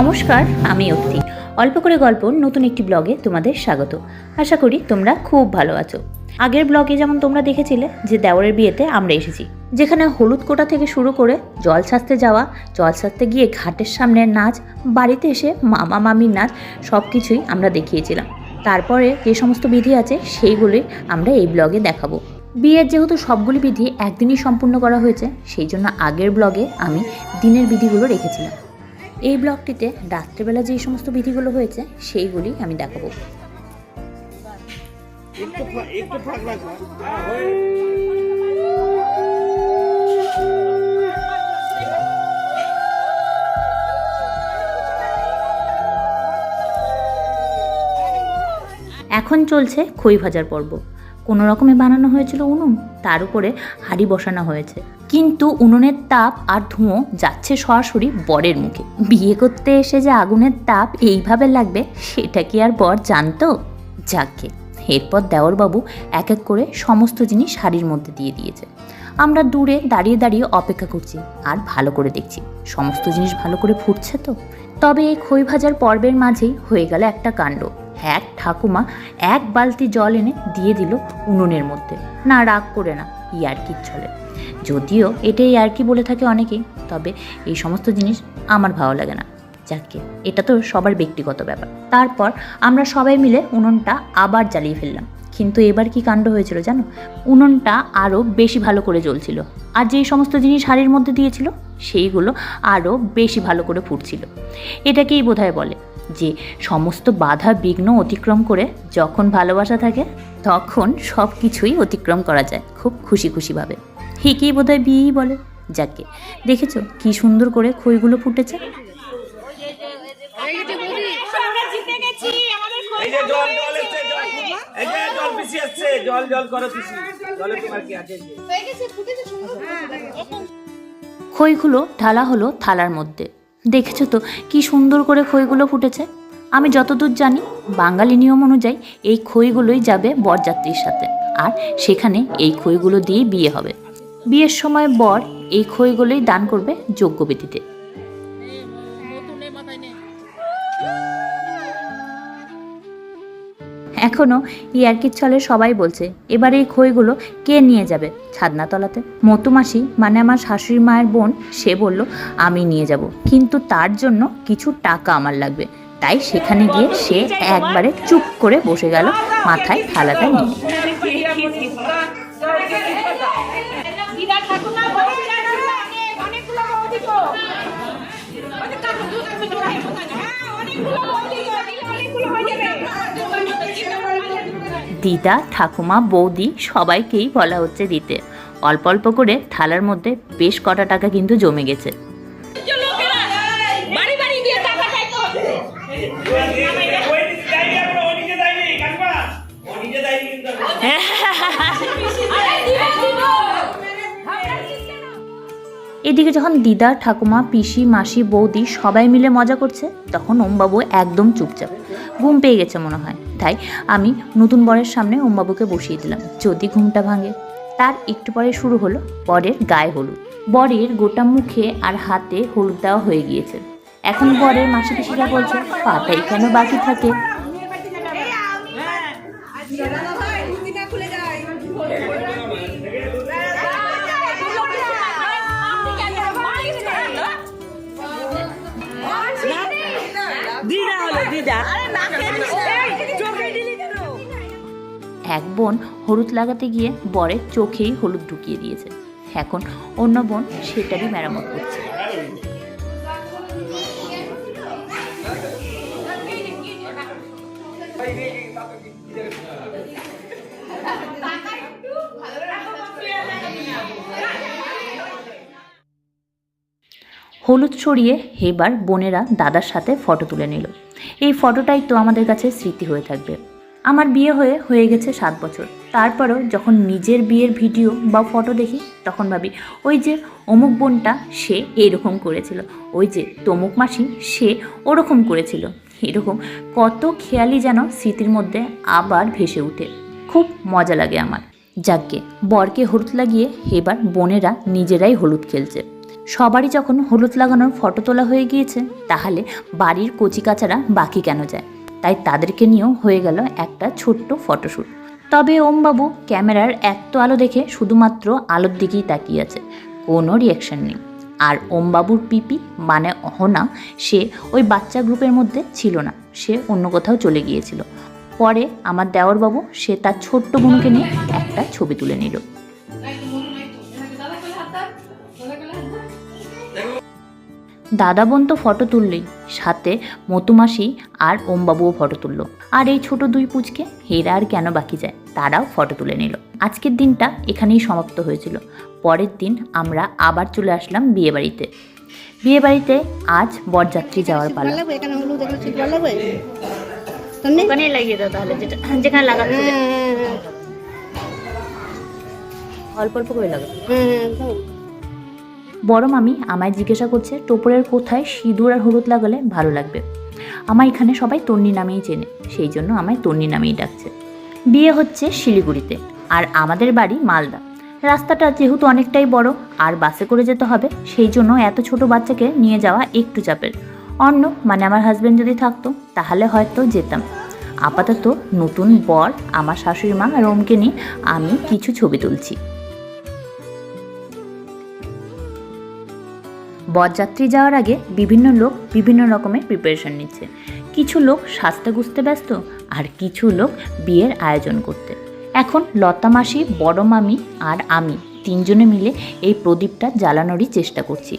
নমস্কার, আমি অর্থি অল্প করে গল্প, নতুন একটি ব্লগে তোমাদের স্বাগত। আশা করি তোমরা খুব ভালো আছো। আগের ব্লগে যেমন তোমরা দেখেছিলে যে দেওরের বিয়েতে আমরা এসেছি, যেখানে হলুদ কোটা থেকে শুরু করে জল সাজতে যাওয়া, জল সাজতে গিয়ে ঘাটের সামনে নাচ, বাড়িতে এসে মামা, মামির নাচ সব কিছুই আমরা দেখিয়েছিলাম। তারপরে যে সমস্ত বিধি আছে সেইগুলোই আমরা এই ব্লগে দেখাবো। বিয়ের যেহেতু সবগুলি বিধি একদিনই সম্পূর্ণ করা হয়েছে, সেই জন্য আগের ব্লগে আমি দিনের বিধিগুলো রেখেছিলাম। এই ব্লগটিতে রাত্রেবেলা যে সমস্ত বিধিগুলো হয়েছে সেইগুলি আমি দেখাবো। এখন চলছে খই ভাজার পর্ব। কোনো রকমে বানানো হয়েছিল উনুন তার উপরে হাঁড়ি বসানো হয়েছে। কিন্তু উনুনের তাপ আর ধুঁয়ো যাচ্ছে সরাসরি বরের মুখে। বিয়ে করতে এসে যে আগুনের তাপ এইভাবে লাগবে, সেটা কি আর বর জানতো? যাকে এরপর দেওরবাবু এক এক করে সমস্ত জিনিস হাড়ির মধ্যে দিয়ে দিয়েছে। আমরা দূরে দাঁড়িয়ে দাঁড়িয়ে অপেক্ষা করছি, আর ভালো করে দেখছি। সমস্ত জিনিস ভালো করে ফুটছে তো? তবে এই খই ভাজার পর্বের মাঝেই হয়ে গেল একটা কাণ্ড। এক ঠাকুমা এক বালতি জল এনে দিয়ে দিল উনুনের মধ্যে। না রাগ করে না, ইয়ার্কির চলে যদিও এটাই আর কি বলে থাকে অনেকেই তবে এই সমস্ত জিনিস আমার ভালো লাগে না। যাকে, এটা তো সবার ব্যক্তিগত ব্যাপার। তারপর আমরা সবাই মিলে উনুনটা আবার জ্বালিয়ে ফেললাম। কিন্তু এবার কি কাণ্ড হয়েছিল জানো? উনুনটা আরও বেশি ভালো করে জ্বলছিল। আর যেই সমস্ত জিনিস হাড়ির মধ্যে দিয়েছিল, সেইগুলো আরও বেশি ভালো করে ফুটছিল। এটাকেই বোধহয় বলে যে, সমস্ত বাধা বিঘ্ন অতিক্রম করে যখন ভালোবাসা থাকে, তখন সব কিছুই অতিক্রম করা যায়, খুব খুশি খুশিভাবে একেই বোধহয় বিয়েই বলে। যাকে। দেখেছ কি সুন্দর করে খইগুলো ফুটেছে? জল জল করো জলে তোমার কি আছে। হয়ে খইগুলো ঢালা হলো থালার মধ্যে। দেখেছ তো কি সুন্দর করে খইগুলো ফুটেছে? আমি যতদূর জানি বাঙালি নিয়ম অনুযায়ী এই খইগুলোই যাবে বরযাত্রীর সাথে। আর সেখানে এই খইগুলো দিয়ে বিয়ে হবে। বিয়ের সময় বর এই খইগুলোই দান করবে যজ্ঞবেদিতে। এখনও ইয়ার্কির ছলে সবাই বলছে, এবার এই খইগুলো কে নিয়ে যাবে? ছাদনাতলাতে। মতুমাসি মানে আমার শাশুড়ি মায়ের বোন, সে বলল, আমি নিয়ে যাব। কিন্তু তার জন্য কিছু টাকা আমার লাগবে। তাই সেখানে গিয়ে সে একবারে চুপ করে বসে গেল মাথায় থালাটা নিয়ে দিদা ঠাকুমা বৌদি ঠাকুমা অনেক অনেকগুলো বৌদি তো হ্যাঁ, অনেকগুলো বৌদি তো দিলে অনেকগুলো হয়ে যাবে দিদা, ঠাকুমা, বৌদি সবাইকেই বলা হচ্ছে দিতে। অল্প অল্প করে থালার মধ্যে বেশ কটা টাকা কিন্তু জমে গেছে। এদিকে যখন দিদা, ঠাকুমা, পিসি, মাসি, বৌদি সবাই মিলে মজা করছে, তখন ওমবাবু একদম চুপচাপ। ঘুম পেয়ে গেছে মনে হয়। তাই আমি নতুন বরের সামনে ওমবাবুকে বসিয়ে দিলাম। যদি ঘুমটা ভাঙে। তার একটু পরে শুরু হলো বরের গায়ে হলুদ। বরের গোটা মুখে আর হাতে হলুদ দেওয়া হয়ে গিয়েছে। এখন বরের মাসি পিসিরা বলছে, পাটাই কেন বাকি থাকে? এক বোন হলুদ লাগাতে গিয়ে বরের চোখেই হলুদ ঢুকিয়ে দিয়েছে। এখন অন্য বোন সেটারই মেরামত করছে। হলুদ সরিয়ে এবার বোনেরা দাদার সাথে ফটো তুলে নিল। এই ফটোটাই তো আমাদের কাছে স্মৃতি হয়ে থাকবে। আমার বিয়ে হয়ে হয়ে গেছে সাত বছর। তারপরেও যখন নিজের বিয়ের ভিডিও বা ফটো দেখি, তখন ভাবি, ওই যে অমুক বোনটা, সে এরকম করেছিল। ওই যে তমুক মাসি, সে ওরকম করেছিল। এরকম কত খেয়ালি যেন স্মৃতির মধ্যে আবার ভেসে ওঠে খুব মজা লাগে আমার। যাকে বরকে হলুদ লাগিয়ে এবার বোনেরা নিজেরাই হলুদ খেলছে। সবারই যখন হলুদ লাগানোর ফটো তোলা হয়ে গিয়েছে, তাহলে বাড়ির কচিকাচারা বাকি কেন যায়? তাই তাদেরকে নিয়েও হয়ে গেল একটা ছোট্ট ফটোশ্যুট তবে ওমবাবু, ক্যামেরার এত আলো দেখে শুধুমাত্র আলোর দিকেই তাকিয়ে আছে, কোনো রিয়াকশন নেই। আর ওমবাবুর পিপি মানে অহনা, সে ওই বাচ্চা গ্রুপের মধ্যে ছিল না, সে অন্য কোথাও চলে গিয়েছিল। পরে আমার দেওরবাবু সে তার ছোট্ট বোনকে নিয়ে একটা ছবি তুলে নিল। দাদা বোন তো ফটো তুললেই সাথে মতুমাসি আর ওমবাবুও ফটো তুললো। আর এই ছোট দুই পুচকে হেরা আর কেন বাকি যায় তারাও ফটো তুলে নিল। আজকের দিনটা এখানেই সমাপ্ত হয়েছিল। পরের দিন আমরা আবার চলে আসলাম বিয়েবাড়িতে। বিয়েবাড়িতে আজ বরযাত্রী যাওয়ার পালা। লাগবে লাগবে লাগিয়ে দাও তাহলে যেটা যেখানে হ্যাঁ অল্প অল্প করে একদম বড় মামি আমায় জিজ্ঞাসা করছে টোপরের কোথায় সিঁদুর আর হলুদ লাগালে ভালো লাগবে? আমার এখানে সবাই তন্নি নামেই চেনে, সেই জন্য আমায় তন্নি নামেই ডাকছে। বিয়ে হচ্ছে শিলিগুড়িতে, আর আমাদের বাড়ি মালদা। রাস্তাটা যেহেতু অনেকটাই বড়, আর বাসে করে যেতে হবে, সেই জন্য এত ছোট বাচ্চাকে নিয়ে যাওয়া একটু চাপের। অন্য মানে আমার হাজব্যান্ড যদি থাকতো, তাহলে হয়তো যেতাম। আপাতত নতুন বর, আমার শাশুড়ি মা আর ওমকে নিয়ে আমি কিছু ছবি তুলছি। বরযাত্রী যাওয়ার আগে বিভিন্ন লোক বিভিন্ন রকমের প্রিপারেশন নিচ্ছে। কিছু লোক সাজতে গুজতে ব্যস্ত আর কিছু লোক বিয়ের আয়োজন করতে। এখন লতা মাসি, বড় মামি আর আমি তিনজনে মিলে এই প্রদীপটা জ্বালানোরই চেষ্টা করছি।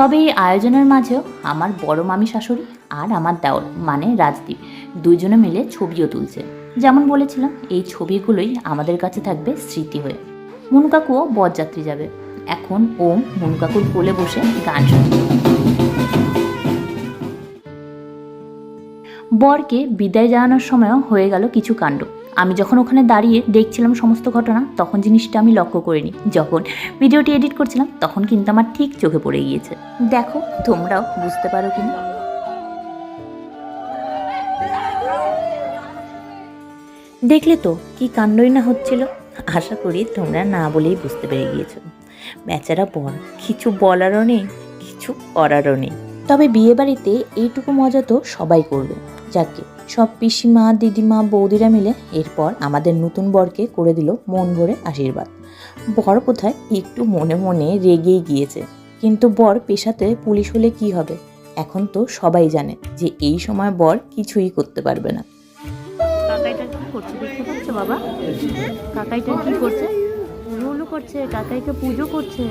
তবে এই আয়োজনের মাঝেও আমার বড় মামি শাশুড়ি আর আমার দেওর মানে রাজদীপ, দুইজনে মিলে ছবিও তুলছে। যেমন বলেছিলাম, এই ছবিগুলোই আমাদের কাছে থাকবে স্মৃতি হয়ে। মুনকাকুও বরযাত্রী যাবে। এখন ওম মুনকাকুর কোলে বসে গান শুনবে। বরকে বিদায় জানানোর সময়ও হয়ে গেল কিছু কাণ্ড। আমি যখন ওখানে দাঁড়িয়ে দেখছিলাম সমস্ত ঘটনা, তখন জিনিসটা আমি লক্ষ্য করিনি। যখন ভিডিওটি এডিট করছিলাম, তখন কিন্তু আমার ঠিক চোখে পড়ে গিয়েছে। দেখো, তোমরাও বুঝতে পারো কিনা দেখলে তো কি কাণ্ডই না হচ্ছিল। আশা করি তোমরা না বলেই বুঝতে পেরে গিয়েছো। বেচারা বল কিছু বলারও নেই, কিছু করারও নেই। তবে বিয়ে বাড়িতে এইটুকু মজা তো সবাই করবে। যাকে সব পিসিমা দিদিমা বৌদিরা মিলে এরপর আমাদের নতুন বরকে করে দিল মন ভরে আশীর্বাদ। বর কোথায়? একটু মনে মনে রেগেই গিয়েছে। কিন্তু বর পেশাতে পুলিশ হলে কি হবে? এখন তো সবাই জানে যে এই সময় বর কিছুই করতে পারবে না। কাকাইটা কি করছে? দেখতে পাচ্ছ বাবা? কাকাইটা কি করছে? রোলও করছে কাকাইকে পুজো করছে।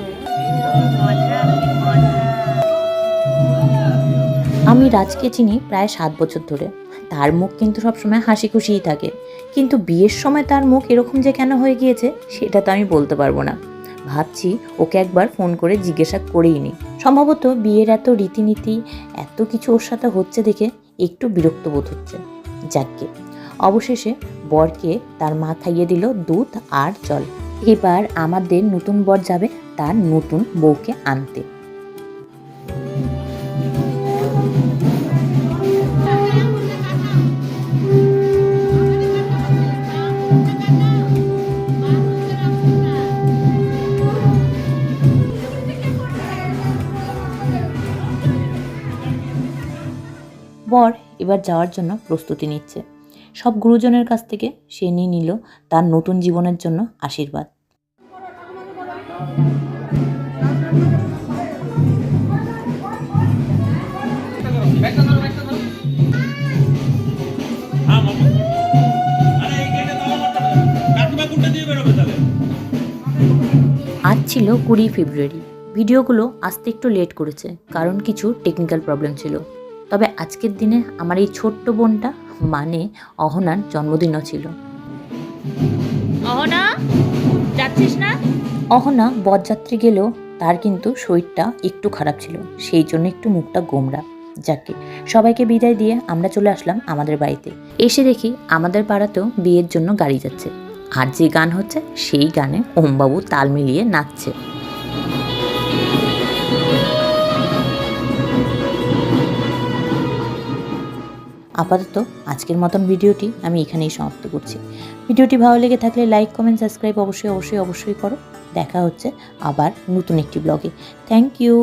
আমি রাজকে চিনি প্রায় সাত বছর ধরে। তার মুখ কিন্তু সবসময় হাসি খুশিই থাকে। কিন্তু বিয়ের সময় তার মুখ এরকম যে কেন হয়ে গিয়েছে, সেটা তো আমি বলতে পারব না। ভাবছি ওকে একবার ফোন করে জিজ্ঞাসা করেই নি। সম্ভবত বিয়ের এত রীতিনীতি, এত কিছু ওর সাথে হচ্ছে দেখে একটু বিরক্ত বোধ হচ্ছে। যাকে অবশেষে বরকে তার মা খাইয়ে দিল দুধ আর জল। এবার আমাদের নতুন বর যাবে তার নতুন বউকে আনতে। বর এবার যাওয়ার জন্য প্রস্তুতি নিচ্ছে। সব গুরুজনের কাছ থেকে সে নিয়ে নিল তার নতুন জীবনের জন্য আশীর্বাদ। আজ ছিল কুড়ি ফেব্রুয়ারি। ভিডিওগুলো আসতে একটু লেট করেছে, কারণ কিছু টেকনিক্যাল প্রবলেম ছিল। তবে আজকের দিনে আমার এই ছোট্ট বোনটা মানে অহনার জন্মদিনও ছিল। অহনা যাচ্ছিস না? অহনা বরযাত্রী গেলেও তার কিন্তু শরীরটা একটু খারাপ ছিল সেই জন্য একটু মুখটা গোমরা। যাকে সবাইকে বিদায় দিয়ে আমরা চলে আসলাম আমাদের বাড়িতে। এসে দেখি আমাদের পাড়াতেও বিয়ের জন্য গাড়ি যাচ্ছে। আর যে গান হচ্ছে সেই গানে ওমবাবু তাল মিলিয়ে নাচছে। আপাতত আজকের মতন ভিডিওটি আমি এখানেই সমাপ্ত করছি। ভিডিওটি ভালো লেগে থাকলে লাইক কমেন্ট সাবস্ক্রাইব অবশ্যই অবশ্যই অবশ্যই করো। দেখা হচ্ছে আবার নতুন একটি ব্লগে থ্যাংক ইউ